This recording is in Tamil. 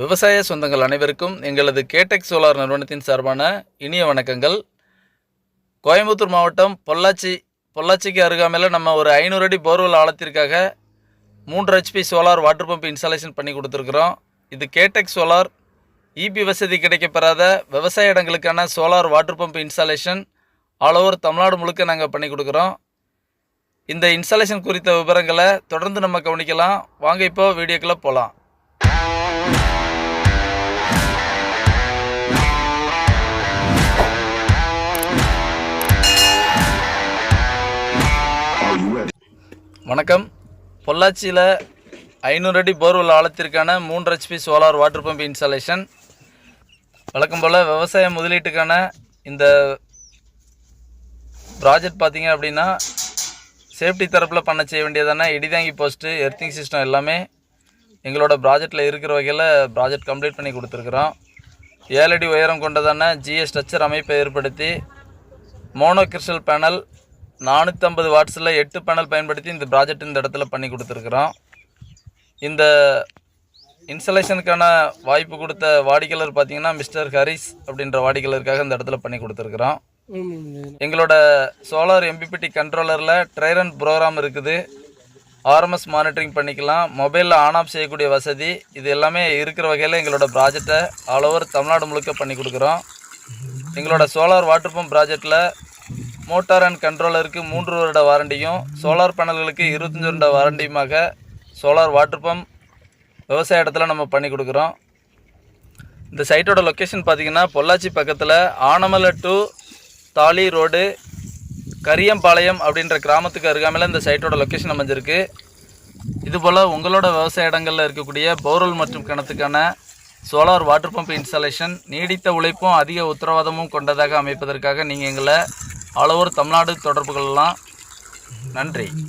விவசாய சொந்தங்கள் அனைவருக்கும் எங்களது கேடெக் சோலார் நிறுவனத்தின் சார்பான இனிய வணக்கங்கள். கோயம்புத்தூர் மாவட்டம் பொள்ளாச்சி பொள்ளாச்சிக்கு அருகாமையில் நம்ம ஒரு ஐநூறு அடி போர்வெல் ஆழத்திற்காக மூன்று HP solar water pump installation பண்ணி கொடுத்துருக்குறோம். இது கேடெக் சோலார் இபி வசதி கிடைக்கப்பெறாத விவசாய இடங்களுக்கான solar water pump installation all over Tamil Nadu முழுக்க நாங்கள் பண்ணி கொடுக்குறோம். இந்த இன்ஸ்டாலேஷன் குறித்த விவரங்களை தொடர்ந்து நம்ம கவனிக்கலாம். வாங்க இப்போ வீடியோக்குள்ளே போகலாம் வணக்கம். பொள்ளாச்சியில் ஐநூறு அடி போர்வெல் ஆழத்திற்கான மூன்று HP solar water pump installation வழக்கம் போல் விவசாய முதலீட்டுக்கான இந்த ப்ராஜெக்ட் பார்த்தீங்க அப்படின்னா சேஃப்டி தரப்பில் பண்ண செய்ய வேண்டியதான இடிதாங்கி போஸ்ட்டு எர்த்திங் சிஸ்டம் எல்லாமே எங்களோட ப்ராஜெக்டில் இருக்கிற வகையில் ப்ராஜெக்ட் கம்ப்ளீட் பண்ணி கொடுத்துருக்குறோம். ஏழடி உயரம் கொண்டதான ஜிஎஸ் ஸ்ட்ரக்சர் அமைப்பை ஏற்படுத்தி மோனோ கிறிஸ்டல் பேனல் நானூற்றம்பது வாட்ஸில் எட்டு பேனல் பயன்படுத்தி இந்த ப்ராஜெக்ட் இந்த இடத்துல பண்ணி கொடுத்துருக்குறோம். இந்த இன்ஸ்டலேஷனுக்கான வாய்ப்பு கொடுத்த வாடிக்கையாளர் பார்த்தீங்கன்னா மிஸ்டர் ஹரிஸ் அப்படின்ற வாடிக்கையாளருக்காக இந்த இடத்துல பண்ணி கொடுத்துருக்குறோம். எங்களோட சோலார் எம்பிபிடி கண்ட்ரோலரில் ட்ரைரன் ப்ரோக்ராம் இருக்குது. ஆர்எம்எஸ் மானிட்டரிங் பண்ணிக்கலாம். மொபைலில் ஆன் ஆஃப் செய்யக்கூடிய வசதி. இது எல்லாமே இருக்கிற வகையில் எங்களோட ப்ராஜெக்டை ஆல் ஓவர் தமிழ்நாடு முழுக்க பண்ணி கொடுக்குறோம். எங்களோட சோலார் வாட்டர் பம்ப் ப்ராஜெக்டில் மோட்டார் அண்ட் கண்ட்ரோலருக்கு மூன்று வருட வாரண்டியும் சோலார் பேனல்களுக்கு இருபத்தஞ்சி வருட வாரண்டியுமாக சோலார் வாட்டர் பம்ப் விவசாய இடத்துல நம்ம பண்ணி கொடுக்குறோம். இந்த சைட்டோட லொக்கேஷன் பார்த்தீங்கன்னா பொள்ளாச்சி பக்கத்தில் ஆனமலை டு தாலி ரோடு கரியம்பாளையம் அப்படின்ற கிராமத்துக்கு அருகாமையில் இந்த சைட்டோட லொக்கேஷன் அமைஞ்சிருக்கு. இதுபோல் உங்களோட விவசாய இடங்களில் இருக்கக்கூடிய போர்வெல் மற்றும் கிணத்துக்கான சோலார் வாட்டர் பம்ப் இன்ஸ்டாலேஷன் நீடித்த உழைப்பும் அதிக உத்தரவாதமும் கொண்டதாக அமைப்பதற்காக நீங்கள் எங்களை ஆல் ஓவர் தமிழ்நாடு தொடர்புகள்லாம். நன்றி.